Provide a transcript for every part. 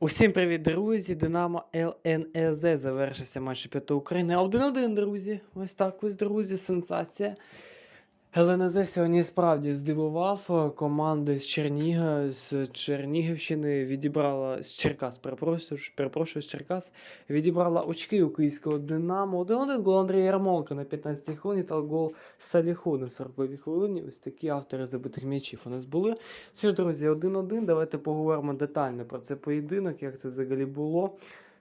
Усім привіт, друзі! Динамо ЛНЕЗ завершився матч чемпіонату України. 1-1, друзі. Ось так ось, друзі, сенсація. ЛНЗ сьогодні справді здивував. Команда з Черніга, з Чернігівщини відібрала з Черкас, перепрошую, перепрошую, з Черкас, відібрала очки у київського Динамо. 1-1 гол Андрія Ярмолка на 15 хвилині та гол Саліху на 40-й хвилині. Ось такі автори забитих м'ячів у нас були. Що ж, друзі, 1-1. Давайте поговоримо детально про цей поєдинок, як це взагалі було.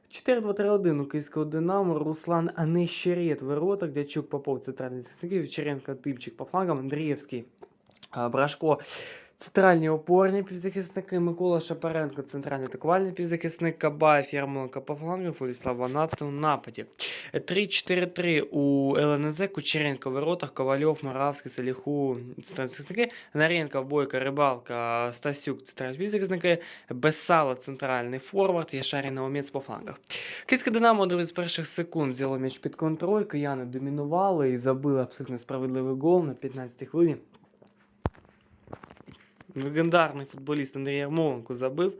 4-2-3-1 у київського Динамо, Руслан Анищерет ворота, Дячук Попов, центральний захисник, Вівчаренко, Типчик по флангам, Андрієвський, Брашко, центральні опорні півзахисники, Микола Шапаренко, центральний атакувальний півзахисник, Кабаєв, Ярмоленко по флангам, Владислав Ванат нападі. 3-4-3 у ЛНЗ, Кучеренко в воротах, Ковальов, Моравський, Саліху, центральні захисники, Наренко, Бойко, Рибалка, Стасюк, центральні півзахисники, Бесала, центральний форвард, Яшарі Наумець по флангах. Київське Динамо друзі, з перших секунд взяло м'яч під контроль, кияни домінували і забили абсолютно справедливий гол на 15-й хвилині. Легендарний футболіст Андрій Ярмоленко забив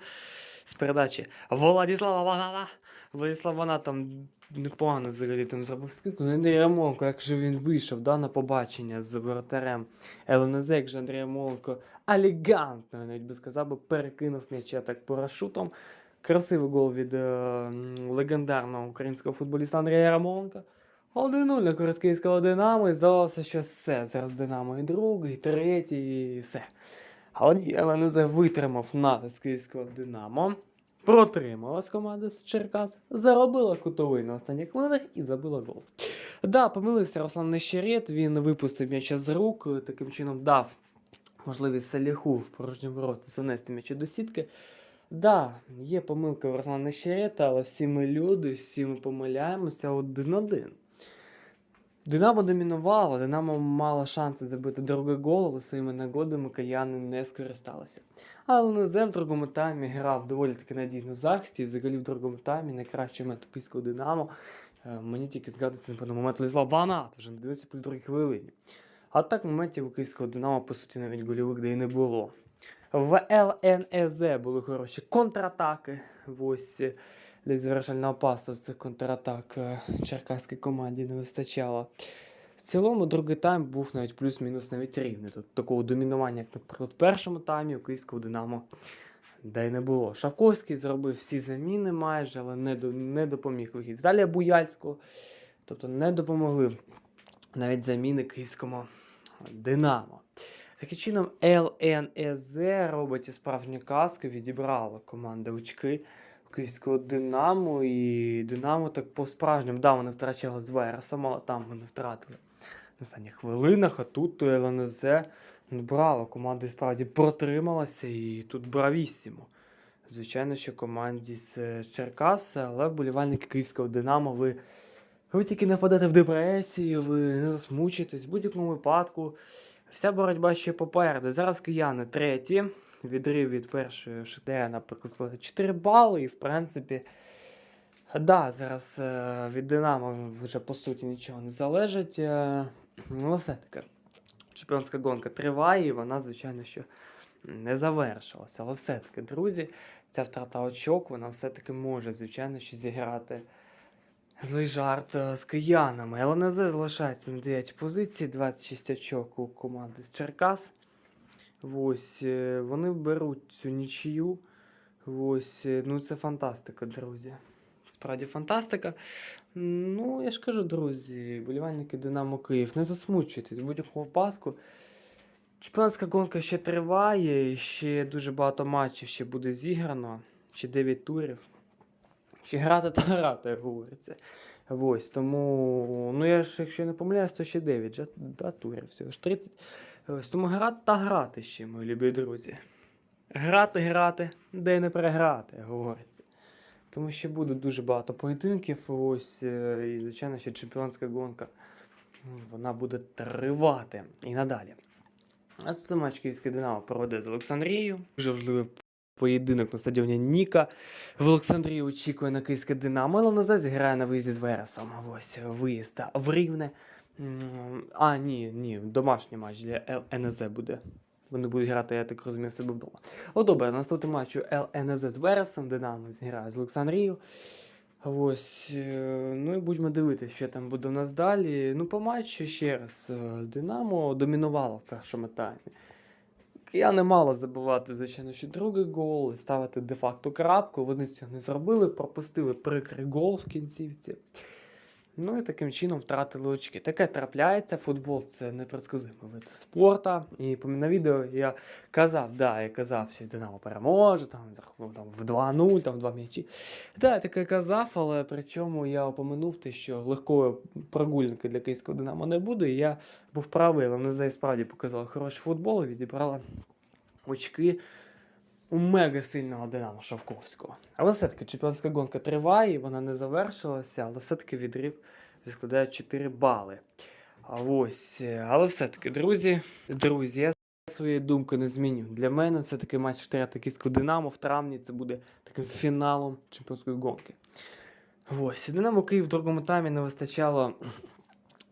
з передачі Владислава Ваната. Владислав Ванат там непогано взагалі там зробив скидку. Ну, Андрій Ярмоленко, як же він вийшов да, на побачення з воротарем ЛНЗ, як же Андрій Ярмоленко елегантно, навіть би сказав, би, перекинув м'яча так парашутом. Красивий гол від е, легендарного українського футболіста Андрія Ярмоленка. 1-0 на користь київського Динамо, і здавалося, що все. Зараз Динамо і другий, і третій, і все. Але ні, ЛНЗ витримав натиск київського Динамо. Протрималась команда з Черкас, заробила кутовий на останніх хвилинах і забила гол. Да, помилився Руслан Нещерет, він випустив м'яча з рук, таким чином дав можливість Саліху в порожні ворота занести м'яча до сітки. Да, є помилка у Руслана Нещерета, але всі ми люди, всі ми помиляємося один-один. Динамо домінувало, Динамо мало шанси забити другий гол, але своїми нагодами кияни не скористалися. Але Незе в другому таймі грав доволі таки надійно в захисті, і взагалі в другому таймі найкращий момент київського Динамо. Е, Мені тільки згадується на момент Лізла Ванат, вже на 92 другій хвилині. А так моментів у київського Динамо, по суті, навіть гольових де і не було. В ЛНЕЗ були хороші контратаки. Ось е, для завершального пасу в цих контратак е, черкаській команді не вистачало. В цілому, другий тайм був навіть плюс-мінус навіть рівний. Тут такого домінування, як, наприклад, в першому таймі у київського Динамо де й не було. Шавковський зробив всі заміни майже, але не, до, не допоміг вихід. Віталія Буяльського, тобто не допомогли навіть заміни київському Динамо. Таким чином, ЛНЕЗ робить і справжню казку, відібрала команда очки київського Динамо. І Динамо так по-справжньому, да, вони втрачали з Вересом, але там вони втратили на останніх хвилинах, а тут то ЛНЗ ну, команда і справді протрималася і тут бравісімо. Звичайно, що команді з е, Черкас, але вболівальники київського Динамо, ви, ви тільки не впадете в депресію, ви не засмучитесь в будь-якому випадку. Вся боротьба ще попереду. Зараз кияни треті. Відрив від першої ШТР, наприклад, 4 бали. І в принципі, да, зараз е, від Динамо вже по суті нічого не залежить. Е, але все-таки чемпіонська гонка триває, і вона, звичайно, що не завершилася. Але все-таки, друзі, ця втрата очок, вона все-таки може, звичайно, що зіграти злий жарт е, з киянами. ЛНЗ залишається на 9 позиції, 26 очок у команди з Черкас. Ось, е, вони беруть цю нічию. Ось, е, ну це фантастика, друзі. Справді фантастика. Ну, я ж кажу, друзі, болівальники Динамо Київ, не засмучуйтесь в будь-якому випадку. Чемпіонська гонка ще триває, ще дуже багато матчів ще буде зіграно, ще 9 турів. Ще грати та грати, як говориться. Ось, тому, ну я ж, якщо не помиляюсь, то ще 9 же, да, турів, всього ж 30. Ось, тому грати та грати ще, мої любі друзі. Грати, грати, де не переграти, говориться. Тому що буде дуже багато поєдинків. Ось, е, і, звичайно, що чемпіонська гонка вона буде тривати і надалі. А це матч Київське Динамо проведе з Олександрією. Дуже важливий поєдинок на стадіоні Ніка. В Олександрії очікує на Київське Динамо, але назад зіграє на виїзді з Вересом. Ось виїзд в Рівне. А, ні, ні, домашній матч для ЛНЗ буде. Вони будуть грати, я так розумію, себе вдома. О, добре, наступний матч ЛНЗ з Вересом, Динамо зіграє з Олександрією. Ось, е, ну і будемо дивитися, що там буде у нас далі. Ну, по матчу ще раз. е, Динамо домінувало в першому таймі. Я не мала забивати, звичайно, що другий гол і ставити де-факто крапку. Вони цього не зробили, пропустили прикрий гол в кінцівці. Ну і таким чином втратили очки. Таке трапляється. Футбол це непредсказуємий вид спорту. І на відео я казав, да, я казав, що Динамо переможе, там, там в 2-0, там в 2 м'ячі. Так, я таке казав, але при чому я опоминув те, що легкої прогулянки для київського Динамо не буде. І я був правий, але не справді показала хороший футбол і відібрала очки у мега сильного Динамо Шовковського. Але все-таки чемпіонська гонка триває, вона не завершилася, але все-таки відрив складає 4 бали. А ось, е, але все-таки, друзі, друзі, я своєї думки не зміню. Для мене все-таки матч Штира Київського Динамо в травні це буде таким фіналом чемпіонської гонки. Ось, Динамо Київ в другому таймі не вистачало.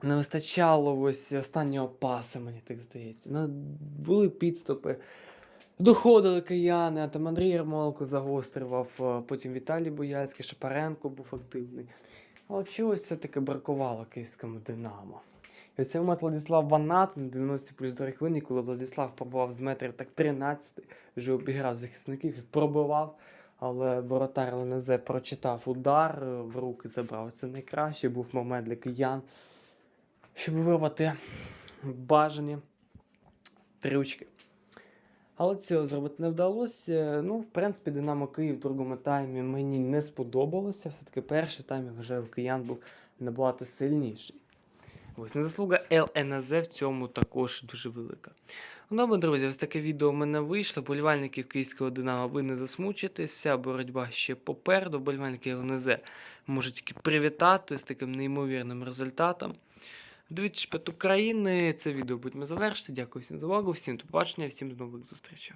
Не вистачало ось останнього паса, мені так здається. Ну, були підступи. Доходили кияни, а там Андрій Ярмоленко загострював, потім Віталій Бояльський, Шапаренко був активний. Але чогось все-таки бракувало київському Динамо. І ось цей момент Владислав Ванат на 90 плюс 2 хвилини, коли Владислав пробував з метрів так 13, вже обіграв захисників пробивав. Але воротар ЛНЗ прочитав удар, е, в руки забрав. Це найкращий був момент для киян, щоб вирвати бажані три. Але цього зробити не вдалося. Ну, в принципі, Динамо Київ в другому таймі мені не сподобалося. Все-таки перший тайм, я вважаю, киян був набагато сильніший. Ось незаслуга ЛНЗ в цьому також дуже велика. Ну, друзі, ось таке відео в мене вийшло. Болівальників київського Динамо ви не засмучитеся. Боротьба ще попереду. Болівальники ЛНЗ можуть тільки привітати з таким неймовірним результатом. Дивіться п'ят України. Це відео будемо завершити. Дякую всім за увагу, всім до побачення, всім до нових зустрічей.